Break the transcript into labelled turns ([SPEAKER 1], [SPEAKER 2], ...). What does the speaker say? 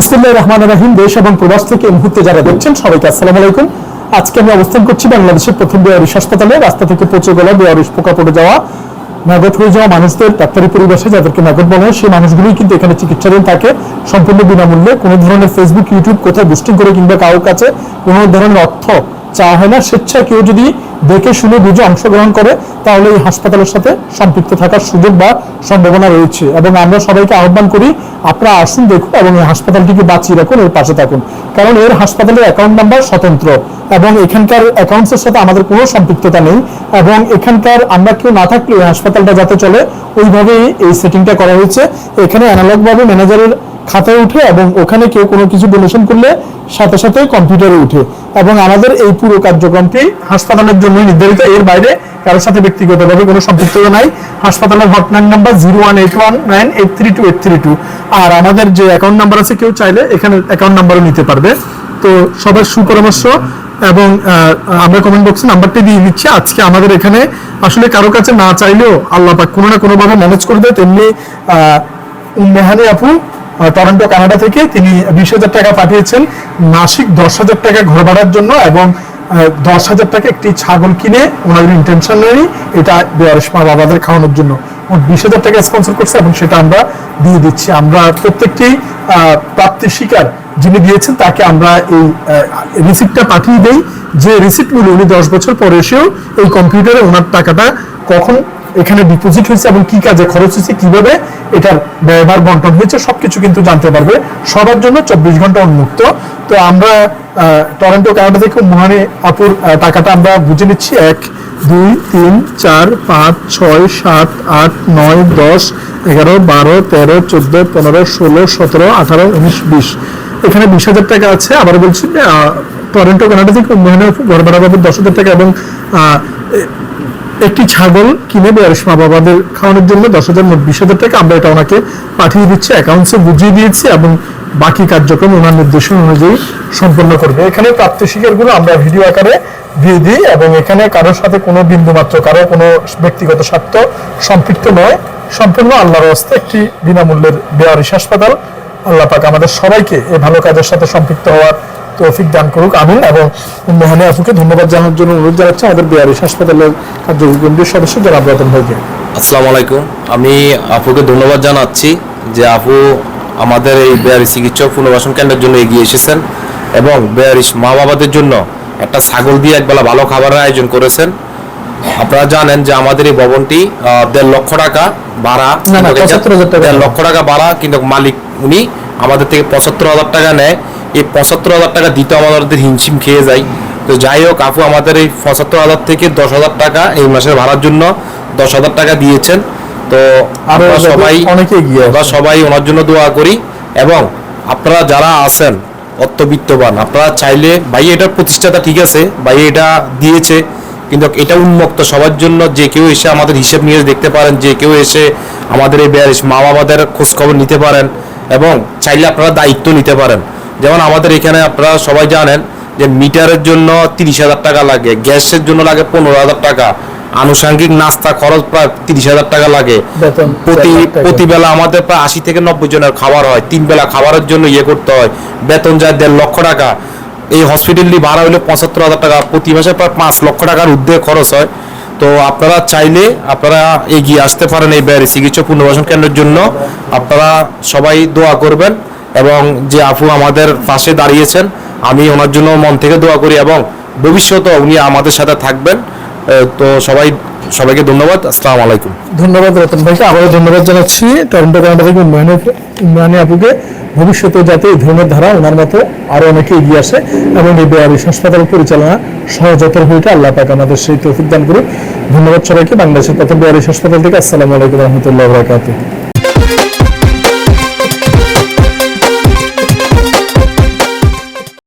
[SPEAKER 1] বিসমুল্লাহ রহমান রাহিম দেশ এবং প্রবাস থেকে এই মুহূর্তে যারা দেখছেন সবাইকে আসসালাম আলাইকুম আজকে আমি অবস্থান করছি বাংলাদেশের প্রথম বেয়ারিশ হাসপাতালে রাস্তা থেকে পচে গেলা বেয়ারিশ পোকা পড়ে যাওয়া নগদ হয়ে যাওয়া মানুষদের ডাক্তারি পরিবেশে যাদেরকে নগদ বলা হয় সেই মানুষগুলোই কিন্তু এখানে চিকিৎসাধীন থাকে সম্পূর্ণ বিনামূল্যে কোনো ধরনের ফেসবুক ইউটিউব কোথাও বুস্টিং করে কিংবা কারোর কাছে কোনো ধরনের অর্থ চাওয়া হয় না স্বেচ্ছায় কেউ যদি দেখে শুনে বুঝে অংশগ্রহণ করে তাহলে এই হাসপাতালের সাথে সম্পৃক্ত থাকার সুযোগ বা সম্ভাবনা রয়েছে এবং আমরা সবাইকে আহ্বান করি আপনারা আসুন দেখুন এবং এই হাসপাতালটিকে বাঁচিয়ে রাখুন এর পাশে থাকুন কারণ এর হাসপাতালের অ্যাকাউন্ট নাম্বার স্বতন্ত্র এবং এখানকার অ্যাকাউন্টসের সাথে আমাদের কোনো সম্পৃক্ততা নেই এবং এখানকার আমরা কেউ না থাকলে হাসপাতালটা যাতে চলে ওইভাবেই এই সেটিংটা করা হয়েছে এখানে অ্যানালগভাবে ম্যানেজারের খাতায় উঠে এবং ওখানে কেউ কোনো কিছু ডোনেশন করলে সাথে সাথে কম্পিউটারে উঠে এবং আমাদের এই পুরো কার্যক্রমটি হাসপাতালের জন্য নির্ধারিত এর বাইরে কারোর সাথে ব্যক্তিগতভাবে কোনো সম্পৃক্ত নাই হাসপাতালের hotline number zero one eight one nine eight three two eight three two আর আমাদের যে অ্যাকাউন্ট নাম্বার আছে কেউ চাইলে এখানে অ্যাকাউন্ট নাম্বারও নিতে পারবে তো সবার সুপরামর্শ এবং আমরা কমেন্ট বক্সে নাম্বারটি দিয়ে দিচ্ছি আজকে আমাদের এখানে আসলে কারো কাছে না চাইলেও আল্লাহ পাক কোনো না কোনোভাবে ম্যানেজ করে দেয় তেমনি মেহানি আপু মানে টরন্টো কানাডা থেকে তিনি বিশ হাজার টাকা পাঠিয়েছেন মাসিক দশ হাজার টাকা ঘর ভাড়ার জন্য এবং দশ হাজার টাকা একটি ছাগল কিনে ওনাদের নেই এটা বেয়ারসমা বাবাদের খাওয়ানোর জন্য বিশ হাজার টাকা স্পন্সর করছে এবং সেটা আমরা দিয়ে দিচ্ছি আমরা প্রত্যেকটি প্রাপ্তি শিকার যিনি দিয়েছেন তাকে আমরা এই রিসিপ্টটা পাঠিয়ে দেই যে রিসিপ্টগুলো উনি দশ বছর পরে এসেও এই কম্পিউটারে ওনার টাকাটা কখন এখানে ডিপোজিট হয়েছে এবং কি কাজে খরচ হয়েছে কিভাবে এটার ব্যয়ভার বন্টন হয়েছে সবকিছু কিন্তু জানতে পারবে সবার জন্য চব্বিশ ঘন্টা উন্মুক্ত তো আমরা টরেন্টো কানাডা থেকে মহানে আপুর টাকাটা আমরা বুঝে নিচ্ছি এক দুই তিন চার পাঁচ ছয় সাত আট নয় দশ এগারো বারো তেরো চোদ্দ পনেরো ষোলো সতেরো আঠারো উনিশ বিশ এখানে বিশ হাজার টাকা আছে আবার বলছি টরেন্টো কানাডা থেকে মহানে ঘর ভাড়া পাবে দশ হাজার টাকা এবং একটি ছাগল কিনে বয়স মা বাবাদের খাওয়ানোর জন্য দশ হাজার মোট বিশ হাজার টাকা আমরা এটা ওনাকে পাঠিয়ে দিচ্ছি অ্যাকাউন্টসে বুঝিয়ে দিয়েছি এবং বাকি কার্যক্রম ওনার নির্দেশনা অনুযায়ী সম্পন্ন করবে এখানে প্রাপ্ত শিকারগুলো আমরা ভিডিও আকারে দিয়ে দিই এবং এখানে কারোর সাথে কোনো বিন্দুমাত্র কারো কোনো ব্যক্তিগত স্বার্থ সম্পৃক্ত নয় সম্পূর্ণ আল্লাহর হস্তে একটি বিনামূল্যের বেয়ারিস হাসপাতাল আল্লাহ পাক আমাদের সবাইকে এই ভালো কাজের সাথে সম্পৃক্ত হওয়ার তৌফিক দান করুক আমিন এবং মোহানি আফুকে ধন্যবাদ জানানোর জন্য অনুরোধ জানাচ্ছি আমাদের বিহারিস হাসপাতালের কার্যকরী সদস্য যারা আব্রাতন ভাইকে
[SPEAKER 2] আসসালামু আলাইকুম আমি আপুকে ধন্যবাদ জানাচ্ছি যে আপু আমাদের এই বেয়ারি চিকিৎসক পুনর্বাসন কেন্দ্রের জন্য এগিয়ে এসেছেন এবং বেয়ারিস মা বাবাদের জন্য একটা ছাগল দিয়ে একবেলা ভালো খাবারের আয়োজন করেছেন আপনারা জানেন যে আমাদের এই ভবনটি দেড় লক্ষ টাকা ভাড়া দেড় লক্ষ টাকা ভাড়া কিন্তু মালিক উনি আমাদের থেকে পঁচাত্তর হাজার টাকা নেয় এই পঁচাত্তর হাজার টাকা দিতে আমাদের হিমশিম খেয়ে যায় তো যাই হোক আপু আমাদের এই পঁচাত্তর হাজার থেকে দশ হাজার টাকা এই মাসের ভাড়ার জন্য দশ হাজার টাকা দিয়েছেন তো আমরা সবাই অনেকে আমরা সবাই ওনার জন্য দোয়া করি এবং আপনারা যারা আছেন অর্থবিত্তবান আপনারা চাইলে ভাই এটা প্রতিষ্ঠাতা ঠিক আছে ভাই এটা দিয়েছে কিন্তু এটা উন্মুক্ত সবার জন্য যে কেউ এসে আমাদের হিসেব নিয়ে দেখতে পারেন যে কেউ এসে আমাদের এই ব্যারিস মা বাবাদের খোঁজখবর নিতে পারেন এবং চাইলে আপনারা দায়িত্ব নিতে পারেন যেমন আমাদের এখানে আপনারা সবাই জানেন যে মিটারের জন্য তিরিশ হাজার টাকা লাগে গ্যাসের জন্য লাগে পনেরো হাজার টাকা আনুষাঙ্গিক নাস্তা খরচ প্রায় তিরিশ হাজার টাকা লাগে প্রতি প্রতিবেলা আমাদের প্রায় আশি থেকে নব্বই জনের খাবার হয় তিন বেলা খাবারের জন্য ইয়ে করতে হয় বেতন যায় দেড় লক্ষ টাকা এই হসপিটালটি ভাড়া হলে পঁচাত্তর হাজার টাকা প্রতি মাসে প্রায় পাঁচ লক্ষ টাকার উদ্বেগ খরচ হয় তো আপনারা চাইলে আপনারা এগিয়ে আসতে পারেন এই ব্যারি চিকিৎসা পুনর্বাসন কেন্দ্রের জন্য আপনারা সবাই দোয়া করবেন এবং যে আপু আমাদের পাশে দাঁড়িয়েছেন আমি ওনার জন্য মন থেকে দোয়া করি এবং ভবিষ্যতে উনি আমাদের সাথে থাকবেন তো সবাই সবাইকে ধন্যবাদ আসসালামু আলাইকুম
[SPEAKER 1] ধন্যবাদ রতন ভাইকে আবারও ধন্যবাদ জানাচ্ছি টরন্টো কানাডা থেকে উন্নয়নের উন্নয়নে আপুকে ভবিষ্যতে যাতে এই ধরনের ধারা ওনার মতো আরো অনেকে এগিয়ে আসে এবং এই বেয়ারিশ হাসপাতাল পরিচালনা সহজতর হয়ে আল্লাহ পাক আমাদের সেই তৌফিক দান করুক ধন্যবাদ সবাইকে বাংলাদেশের প্রথম বেয়ারিশ হাসপাতাল থেকে আসসালামু আলাইকুম রহমতুল্লাহ বরাকাতুহ